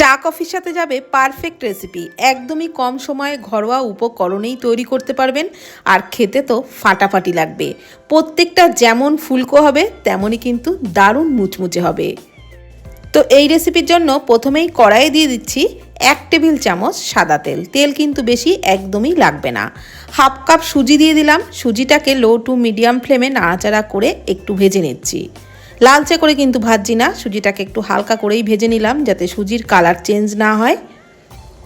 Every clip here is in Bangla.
চা কফির সাথে যাবে পারফেক্ট রেসিপি একদমই কম সময়ে ঘরোয়া উপকরণেই তৈরি করতে পারবেন। আর খেতে তো ফাটাফাটি লাগবে। প্রত্যেকটা যেমন ফুলকো হবে, তেমনই কিন্তু দারুণ মুচমুচে হবে। তো এই রেসিপির জন্য প্রথমেই কড়াইয়ে দিয়ে দিচ্ছি এক টেবিল চামচ সাদা তেল। তেল কিন্তু বেশি একদমই লাগবে না। হাফ কাপ সুজি দিয়ে দিলাম। সুজিটাকে লো টু মিডিয়াম ফ্লেমে নাড়াচাড়া করে একটু ভেজে নিচ্ছি। লালচে করে কিন্তু ভাজছি না, সুজিটাকে একটু হালকা করেই ভেজে নিলাম যাতে সুজির কালার চেঞ্জ না হয়।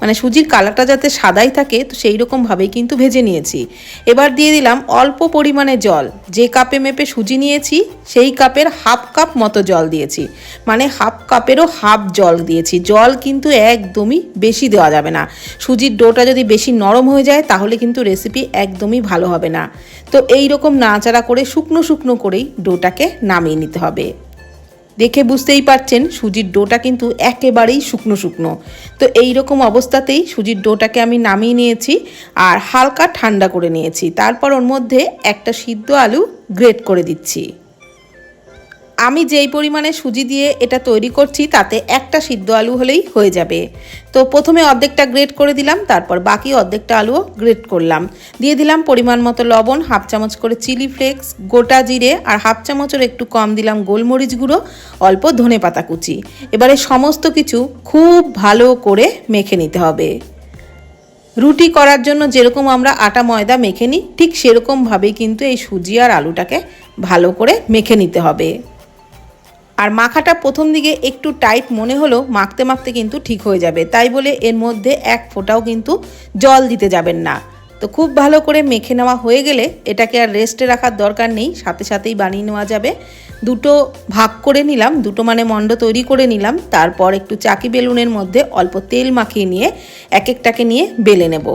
মানে সুজির কালারটা যাতে সাদাই থাকে, তো সেই রকমভাবেই কিন্তু ভেজে নিয়েছি। এবার দিয়ে দিলাম অল্প পরিমাণে জল। যে কাপে মেপে সুজি নিয়েছি, সেই কাপের হাফ কাপ মতো জল দিয়েছি। মানে হাফ কাপেরও হাফ জল দিয়েছি। জল কিন্তু একদমই বেশি দেওয়া যাবে না। সুজির ডোটা যদি বেশি নরম হয়ে যায়, তাহলে কিন্তু রেসিপি একদমই ভালো হবে না। তো এই রকম নাড়াচাড়া করে শুকনো শুকনো করেই ডোটাকে নামিয়ে নিতে হবে। দেখে বুঝতেই পারছেন সুজির ডোটা কিন্তু একেবারেই শুকনো শুকনো। তো এই রকম অবস্থাতেই সুজির ডোটাকে আমি নামিয়ে নিয়েছি আর হালকা ঠান্ডা করে নিয়েছি। তারপর ওর মধ্যে একটা সিদ্ধ আলু গ্রেট করে দিচ্ছি। আমি যেই পরিমাণে সুজি দিয়ে এটা তৈরি করছি, তাতে একটা সিদ্ধ আলু হলেই হয়ে যাবে। তো প্রথমে অর্ধেকটা গ্রেট করে দিলাম, তারপর বাকি অর্ধেকটা আলুও গ্রেট করলাম। দিয়ে দিলাম পরিমাণ মতো লবণ, হাফ চামচ করে চিলি ফ্লেক্স, গোটা জিরে আর হাফ চামচের একটু কম দিলাম গোলমরিচ গুঁড়ো, অল্প ধনে পাতা কুচি। এবারে সমস্ত কিছু খুব ভালো করে মেখে নিতে হবে। রুটি করার জন্য যেরকম আমরা আটা ময়দা মেখে নিই, ঠিক সেরকমভাবেই কিন্তু এই সুজি আর আলুটাকে ভালো করে মেখে নিতে হবে। আর মাখাটা প্রথম দিকে একটু টাইট মনে হলেও মাখতে মাখতে কিন্তু ঠিক হয়ে যাবে। তাই বলে এর মধ্যে এক ফোঁটাও কিন্তু জল দিতে যাবেন না। তো খুব ভালো করে মেখে নেওয়া হয়ে গেলে এটাকে আর রেস্টে রাখার দরকার নেই, সাথে সাথেই বানিয়ে নেওয়া যাবে। দুটো ভাগ করে নিলাম, দুটো মানে মণ্ড তৈরি করে নিলাম, তারপর একটু চাকি বেলুনের মধ্যে অল্প তেল মাখিয়ে নিয়ে এক একটাকে নিয়ে বেলে নেব।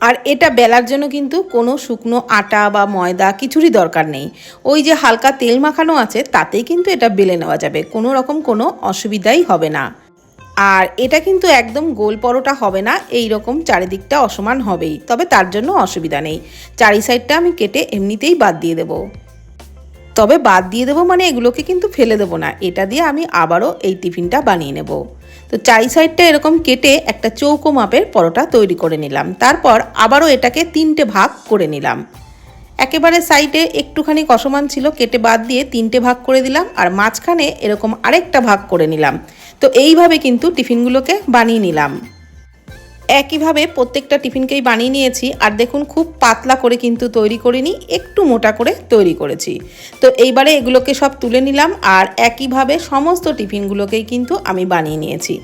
আর এটা বেলার জন্য কিন্তু কোনো শুকনো আটা বা ময়দা কিছুরই দরকার নেই। ওই যে হালকা তেল মাখানো আছে, তাতেই কিন্তু এটা বেলে নেওয়া যাবে। কোনো রকম কোনো অসুবিধাই হবে না। আর এটা কিন্তু একদম গোল পরোটা হবে না, এই রকম চারিদিকটা অসমান হবেই। তবে তার জন্য অসুবিধা নেই। চারি সাইডটা আমি কেটে এমনিতেই বাদ দিয়ে দেবো। তবে বাদ দিয়ে দেবো মানে এগুলোকে কিন্তু ফেলে দেবো না। এটা দিয়ে আমি আবারও এই টিফিনটা বানিয়ে নেব। তো চারি সাইডটা এরকম কেটে একটা চৌকো মাপের পরোটা তৈরি করে নিলাম। তারপর আবারও এটাকে তিনটে ভাগ করে নিলাম। একেবারে সাইডে একটুখানি কসমান ছিল, কেটে বাদ দিয়ে তিনটে ভাগ করে দিলাম আর মাঝখানে এরকম আরেকটা ভাগ করে নিলাম। তো এইভাবে কিন্তু টিফিনগুলোকে বানিয়ে নিলাম। একইভাবে প্রত্যেকটা টিফিনকেই বানিয়ে নিয়েছি আর দেখুন খুব পাতলা করে কিন্তু তৈরি করিনি, একটু মোটা করে তৈরি করেছি। তো এইবারে এগুলোকে সব তুলে নিলাম আর একইভাবে সমস্ত টিফিনগুলোকেই কিন্তু আমি বানিয়ে নিয়েছি।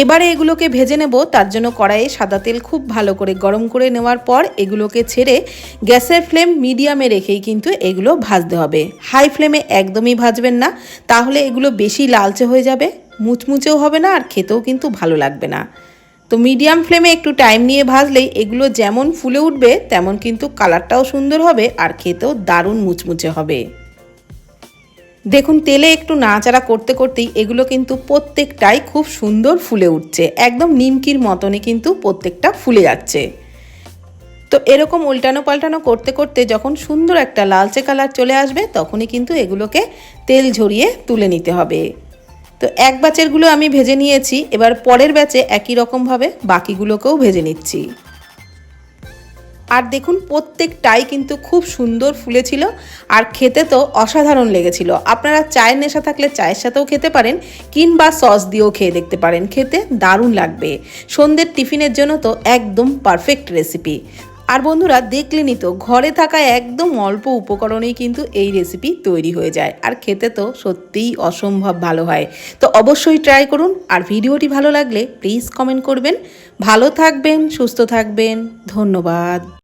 এবারে এগুলোকে ভেজে নেব, তার জন্য কড়াইয়ে সাদা তেল খুব ভালো করে গরম করে নেওয়ার পর এগুলোকে ছেড়ে গ্যাসের ফ্লেম মিডিয়ামে রেখেই কিন্তু এগুলো ভাজতে হবে। হাই ফ্লেমে একদমই ভাজবেন না, তাহলে এগুলো বেশি লালচে হয়ে যাবে, মুচমুচেও হবে না আর খেতেও কিন্তু ভালো লাগবে না। তো মিডিয়াম ফ্লেমে একটু টাইম নিয়ে ভাজলেই এগুলো যেমন ফুলে উঠবে, তেমন কিন্তু কালারটাও সুন্দর হবে আর খেতেও দারুণ মুচমুচে হবে। দেখুন, তেলে একটু নাড়াচাড়া করতে করতেই এগুলো কিন্তু প্রত্যেকটাই খুব সুন্দর ফুলে উঠছে। একদম নিমকির মতনই কিন্তু প্রত্যেকটা ফুলে যাচ্ছে। তো এরকম উল্টানো পাল্টানো করতে করতে যখন সুন্দর একটা লালচে কালার চলে আসবে, তখনই কিন্তু এগুলোকে তেল ঝরিয়ে তুলে নিতে হবে। তো এক ব্যাচেরগুলো আমি ভেজে নিয়েছি, এবার পরের ব্যাচে একই রকমভাবে বাকিগুলোকেও ভেজে নিচ্ছি। আর দেখুন, প্রত্যেকটাই কিন্তু খুব সুন্দর ফুলেছিল আর খেতে তো অসাধারণ লেগেছিল। আপনারা চায়ের নেশা থাকলে চায়ের সাথেও খেতে পারেন কিংবা সস দিয়েও খেয়ে দেখতে পারেন। খেতে দারুণ লাগবে। সন্ধ্যের টিফিনের জন্য তো একদম পারফেক্ট রেসিপি। আর বন্ধুরা দেখলেনই তো, ঘরে থাকা একদম অল্প উপকরণেই কিন্তু এই রেসিপি তৈরি হয়ে যায়। আর খেতে তো সত্যিই অসম্ভব ভালো হয়। তো অবশ্যই ট্রাই করুন। আর ভিডিওটি ভালো লাগলে প্লিজ কমেন্ট করবেন। ভালো থাকবেন, সুস্থ থাকবেন। ধন্যবাদ।